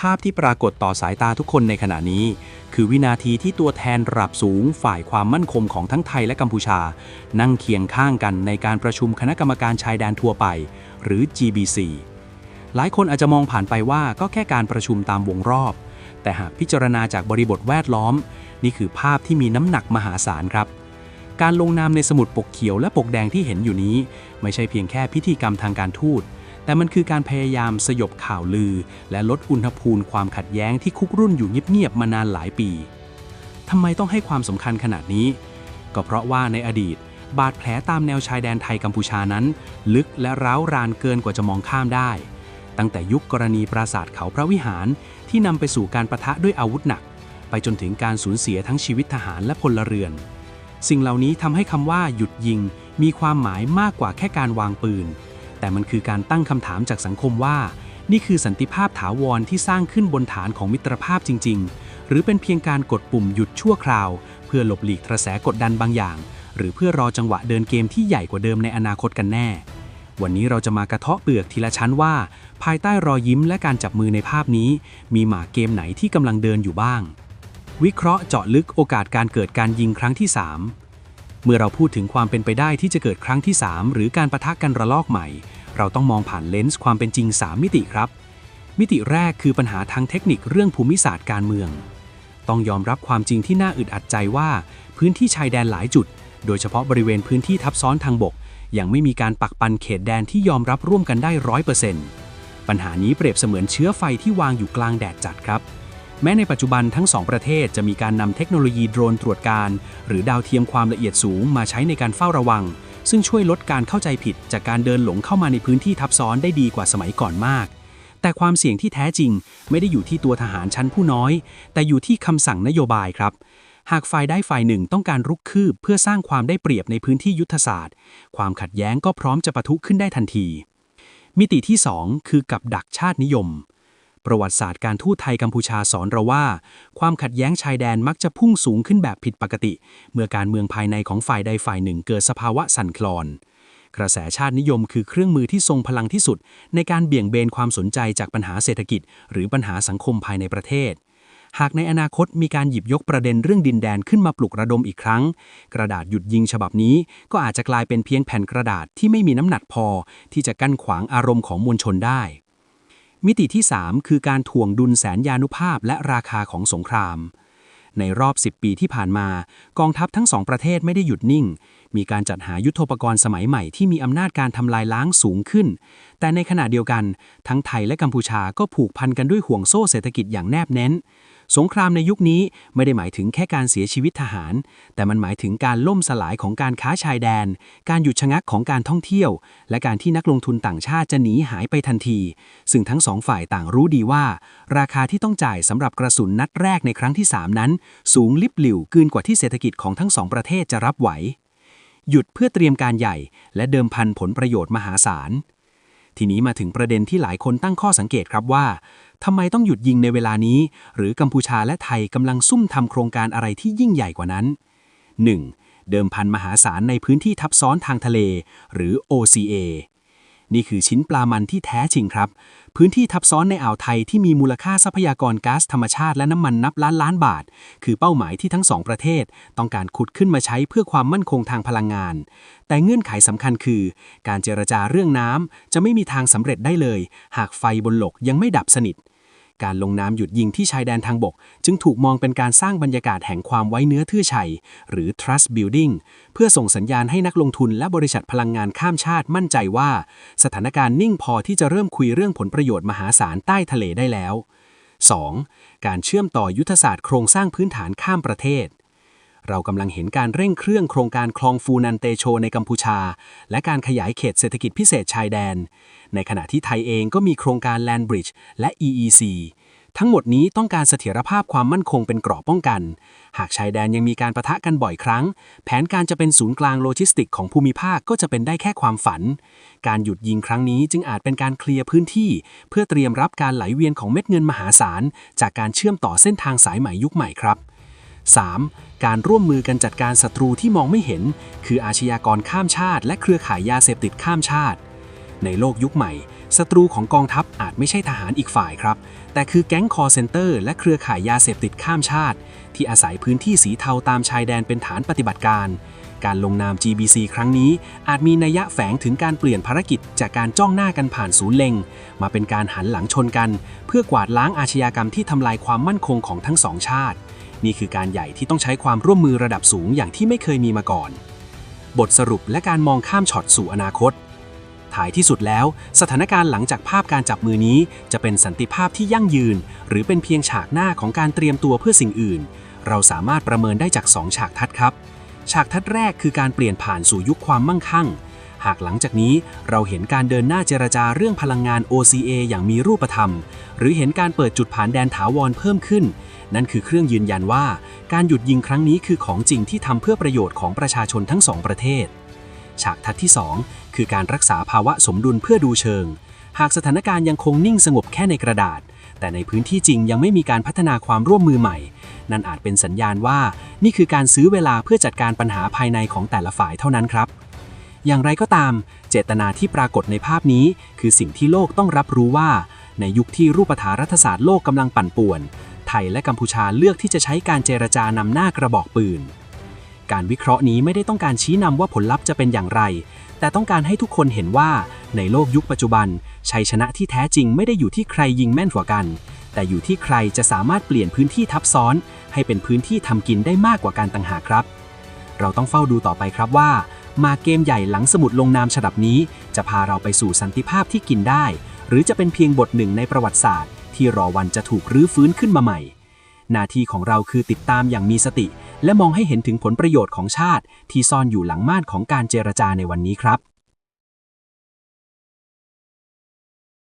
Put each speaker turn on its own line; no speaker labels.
ภาพที่ปรากฏต่อสายตาทุกคนในขณะนี้ คือวินาทีที่ตัวแทนระดับสูงฝ่ายความมั่นคงของทั้งไทยและกัมพูชา นั่งเคียงข้างกันในการประชุมคณะกรรมการชายแดนทั่วไป หรือ GBC หลายคนอาจจะมองผ่านไปว่าก็แค่การประชุมตามวงรอบ แต่หากพิจารณาจากบริบทแวดล้อม นี่คือภาพที่มีน้ำหนักมหาศาลครับ การลงนามในสมุดปกเขียวและปกแดงที่เห็นอยู่นี้ ไม่ใช่เพียงแค่พิธีกรรมทางการทูต แต่มันคือการพยายามสยบข่าวลือ และลดอุณหภูมิความขัดแย้งที่คุกรุ่นอยู่เงียบๆมานานหลายปีทำไมต้องให้ความสำคัญขนาดนี้ ก็เพราะว่าในอดีต บาดแผลตามแนวชายแดนไทยกัมพูชานั้น ลึกและร้าวรานเกินกว่าจะมองข้ามได้ ตั้งแต่ยุคกรณีปราสาทเขาพระวิหารที่นำไปสู่การประทะด้วยอาวุธหนัก ไปจนถึงการสูญเสียทั้งชีวิตทหารและพลเรือน สิ่งเหล่านี้ทำให้คำว่าหยุดยิงมีความหมายมากกว่าแค่การวางปืน แต่มันคือการตั้งคำถามจากสังคมว่า นี่คือสันติภาพถาวรที่สร้างขึ้นบนฐานของมิตรภาพจริง ๆ หรือเป็นเพียงการกดปุ่มหยุดชั่วคราว เพื่อหลบหลีกกระแสกดดันบางอย่าง หรือเพื่อรอจังหวะเดินเกมที่ใหญ่กว่าเดิมในอนาคตกันแน่ วันนี้เราจะมากระเทาะเปลือกทีละชั้นว่า ภายใต้รอยยิ้มและการจับมือในภาพนี้ มีหมากเกมไหนที่กำลังเดินอยู่บ้างวิเคราะห์เจาะลึกโอกาสการเกิดการยิงครั้งที่ 3 เมื่อเราพูดถึงความเป็นไปได้ที่จะเกิดครั้งที่ 3 หรือการประทะกันระลอกใหม่ เราต้องมองผ่านเลนส์ความเป็นจริง 3 มิติครับ มิติแรกคือปัญหาทางเทคนิคเรื่องภูมิศาสตร์การเมือง ต้องยอมรับความจริงที่น่าอึดอัดใจว่า พื้นที่ชายแดนหลายจุด โดยเฉพาะบริเวณพื้นที่ทับซ้อนทางบก ยังไม่มีการปักปันเขตแดนที่ยอมรับร่วมกันได้ร้อยเปอร์เซ็นต์ปัญหานี้เปรียบเสมือนเชื้อไฟที่วางอยู่กลางแดดจัดครับ แม้ในปัจจุบันทั้งสองประเทศจะมีการนำเทคโนโลยีโดรนตรวจการ หรือดาวเทียมความละเอียดสูงมาใช้ในการเฝ้าระวัง ซึ่งช่วยลดการเข้าใจผิด จากการเดินหลงเข้ามาในพื้นที่ทับซ้อนได้ดีกว่าสมัยก่อนมาก แต่ความเสี่ยงที่แท้จริง ไม่ได้อยู่ที่ตัวทหารชั้นผู้น้อย แต่อยู่ที่คำสั่งนโยบายครับหากฝ่ายได้ฝ่ายหนึ่งต้องการรุกคืบ เพื่อสร้างความได้เปรียบในพื้นที่ยุทธศาสตร์ ความขัดแย้งก็พร้อมจะปะทุขึ้นได้ทันที มิติที่ 2 คือกับดักชาตินิยม ประวัติศาสตร์การทูตไทยกัมพูชาสอนเราว่า ความขัดแย้งชายแดนมักจะพุ่งสูงขึ้นแบบผิดปกติ เมื่อการเมืองภายในของฝ่ายใดฝ่ายหนึ่งเกิดสภาวะสั่นคลอน กระแสชาตินิยมคือเครื่องมือที่ทรงพลังที่สุด ในการเบี่ยงเบนความสนใจจากปัญหาเศรษฐกิจ หรือปัญหาสังคมภายในประเทศหากในอนาคตมีการหยิบยกประเด็นเรื่องดินแดนขึ้นมาปลุกระดมอีกครั้ง กระดาษหยุดยิงฉบับนี้ ก็อาจจะกลายเป็นเพียงแผ่นกระดาษที่ไม่มีน้ำหนักพอ ที่จะกั้นขวางอารมณ์ของมวลชนได้ มิติที่ 3 คือการถ่วงดุลแสนยานุภาพและราคาของสงคราม ในรอบ 10 ปีที่ผ่านมา กองทัพทั้งสองประเทศไม่ได้หยุดนิ่ง มีการจัดหายุทโธปกรณ์สมัยใหม่ที่มีอำนาจการทำลายล้างสูงขึ้น แต่ในขณะเดียวกัน ทั้งไทยและกัมพูชาก็ผูกพันกันด้วยห่วงโซ่เศรษฐกิจอย่างแนบเน้น สงครามในยุคนี้ไม่ได้หมายถึงแค่การเสียชีวิตทหาร แต่มันหมายถึงการล่มสลายของการค้าชายแดน การหยุดชะงักของการท่องเที่ยว และการที่นักลงทุนต่างชาติจะหนีหายไปทันที ซึ่งทั้งสองฝ่ายต่างรู้ดีว่า ราคาที่ต้องจ่ายสำหรับกระสุนนัดแรกในครั้งที่ 3 นั้น สูงลิบหลิวเกินกว่าที่เศรษฐกิจของทั้งสองประเทศจะรับไหว หยุดเพื่อเตรียมการใหญ่ และเดิมพันผลประโยชน์มหาศาลทีนี้มาถึงประเด็นที่หลายคนตั้งข้อสังเกตครับว่า ทำไมต้องหยุดยิงในเวลานี้ หรือกัมพูชาและไทยกำลังซุ่มทำโครงการอะไรที่ยิ่งใหญ่กว่านั้น 1. เดิมพันมหาศาลในพื้นที่ทับซ้อนทางทะเล หรือ OCA นี่คือชิ้นปลามันที่แท้จริงครับ พื้นที่ทับซ้อนในอ่าวไทยที่มีมูลค่าทรัพยากรก๊าซธรรมชาติและน้ำมันนับล้านล้านบาท คือเป้าหมายที่ทั้งสองประเทศ ต้องการขุดขึ้นมาใช้เพื่อความมั่นคงทางพลังงาน แต่เงื่อนไขสำคัญคือ การเจรจาเรื่องน้ำจะไม่มีทางสำเร็จได้เลย หากไฟบนโลกยังไม่ดับสนิท การลงน้ำหยุดยิงที่ชายแดนทางบก จึงถูกมองเป็นการสร้างบรรยากาศแห่งความไว้เนื้อเทื่อชัยหรือ trust building เพื่อส่งสัญญาณให้นักลงทุนและบริษัทพลังงานข้ามชาติมั่นใจว่า สถานการณ์นิ่งพอที่จะเริ่มคุยเรื่องผลประโยชน์มหาศาลใต้ทะเลได้แล้ว 2. การเชื่อมต่อยุทธศาสตร์โครงสร้างพื้นฐานข้ามประเทศ เรากำลังเห็นการเร่งเครื่องโครงการคลองฟูนันเตโชในกัมพูชา และการขยายเขตเศรษฐกิจพิเศษชายแดน ในขณะที่ไทยเองก็มีโครงการ Land Bridge และ EEC ทั้งหมดนี้ต้องการเสถียรภาพความมั่นคงเป็นกราะป้องกัน หากชายแดนยังมีการประทะกันบ่อยครั้ง แผนการจะเป็นศูนย์กลางโลจิสติกของภูมิภาคก็จะเป็นได้แค่ความฝัน การหยุดยิงครั้งนี้จึงอาจเป็นการเคลียร์พื้นที่ เพื่อเตรียมรับการไหลเวียนของเม็ดเงินมหาศาล จากการเชื่อมต่อเส้นทางสายใหม่ยุคใหม่ครับ 3. การร่วมมือกันจัดการศัตรูที่มองไม่เห็น คืออาชญากรข้ามชาติ และเครือข่ายยาเสพติดข้ามชาติ ในโลกยุคใหม่
ศัตรูของกองทัพอาจไม่ใช่ทหารอีกฝ่ายครับ แต่คือแก๊งคอร์เซนเตอร์และเครือข่ายยาเสพติดข้ามชาติ ที่อาศัยพื้นที่สีเทาตามชายแดนเป็นฐานปฏิบัติการ การลงนาม GBC ครั้งนี้ อาจมีนัยยะแฝงถึงการเปลี่ยนภารกิจจากการจ้องหน้ากันผ่านศูนย์เล็ง มาเป็นการหันหลังชนกัน เพื่อกวาดล้างอาชญากรรมที่ทำลายความมั่นคงของทั้งสองชาติ นี่คือการใหญ่ที่ต้องใช้ความร่วมมือระดับสูงอย่างที่ไม่เคยมีมาก่อน บทสรุปและการมองข้ามช็อตสู่อนาคต ท้ายที่สุดแล้ว สถานการณ์หลังจากภาพการจับมือนี้ จะเป็นสันติภาพที่ยั่งยืน หรือเป็นเพียงฉากหน้าของการเตรียมตัวเพื่อสิ่งอื่น เราสามารถประเมินได้จาก 2 ฉากทัดครับ ฉากทัดแรกคือการเปลี่ยนผ่านสู่ยุคความมั่งคั่ง หากหลังจากนี้เราเห็นการเดินหน้าเจรจาเรื่องพลังงาน OCA อย่างมีรูปธรรม หรือเห็นการเปิดจุดผ่านแดนถาวรเพิ่มขึ้น นั่นคือเครื่องยืนยันว่า การหยุดยิงครั้งนี้คือของจริงที่ทำเพื่อประโยชน์ของประชาชนทั้งสองประเทศ ฉากทัดที่ 2 คือการรักษาภาวะสมดุลเพื่อดูเชิง หากสถานการณ์ยังคงนิ่งสงบแค่ในกระดาษ แต่ในพื้นที่จริงยังไม่มีการพัฒนาความร่วมมือใหม่ นั่นอาจเป็นสัญญาณว่า นี่คือการซื้อเวลาเพื่อจัดการปัญหาภายในของแต่ละฝ่ายเท่านั้นครับ อย่างไรก็ตาม เจตนาที่ปรากฏในภาพนี้ คือสิ่งที่โลกต้องรับรู้ว่า ในยุคที่รูปฐารัฐศาสตร์โลกกำลังปั่นป่วน ไทยและกัมพูชาเลือกที่จะใช้การเจรจานำหน้ากระบอกปืน การวิเคราะห์นี้ไม่ได้ต้องการชี้นำว่าผลลัพธ์จะเป็นอย่างไร แต่ต้องการให้ทุกคนเห็นว่า ในโลกยุคปัจจุบันชัยชนะที่แท้จริงไม่ได้อยู่ที่ใครยิงแม่นกว่ากัน แต่อยู่ที่ใครจะสามารถเปลี่ยนพื้นที่ทับซ้อน ให้เป็นพื้นที่ทำกินได้มากกว่าการต่างหากครับ เราต้องเฝ้าดูต่อไปครับว่า มาเกมใหญ่หลังสมุดลงนามฉบับนี้ จะพาเราไปสู่สันติภาพที่กินได้ หรือจะเป็นเพียงบทหนึ่งในประวัติศาสตร์ ที่รอวันจะถูกรื้อฟื้นขึ้นมาใหม่หน้าที่ของเราคือติดตามอย่างมีสติ และมองให้เห็นถึงผลประโยชน์ของชาติ ที่ซ่อนอยู่หลังม่านของการเจรจาในวันนี้ครับ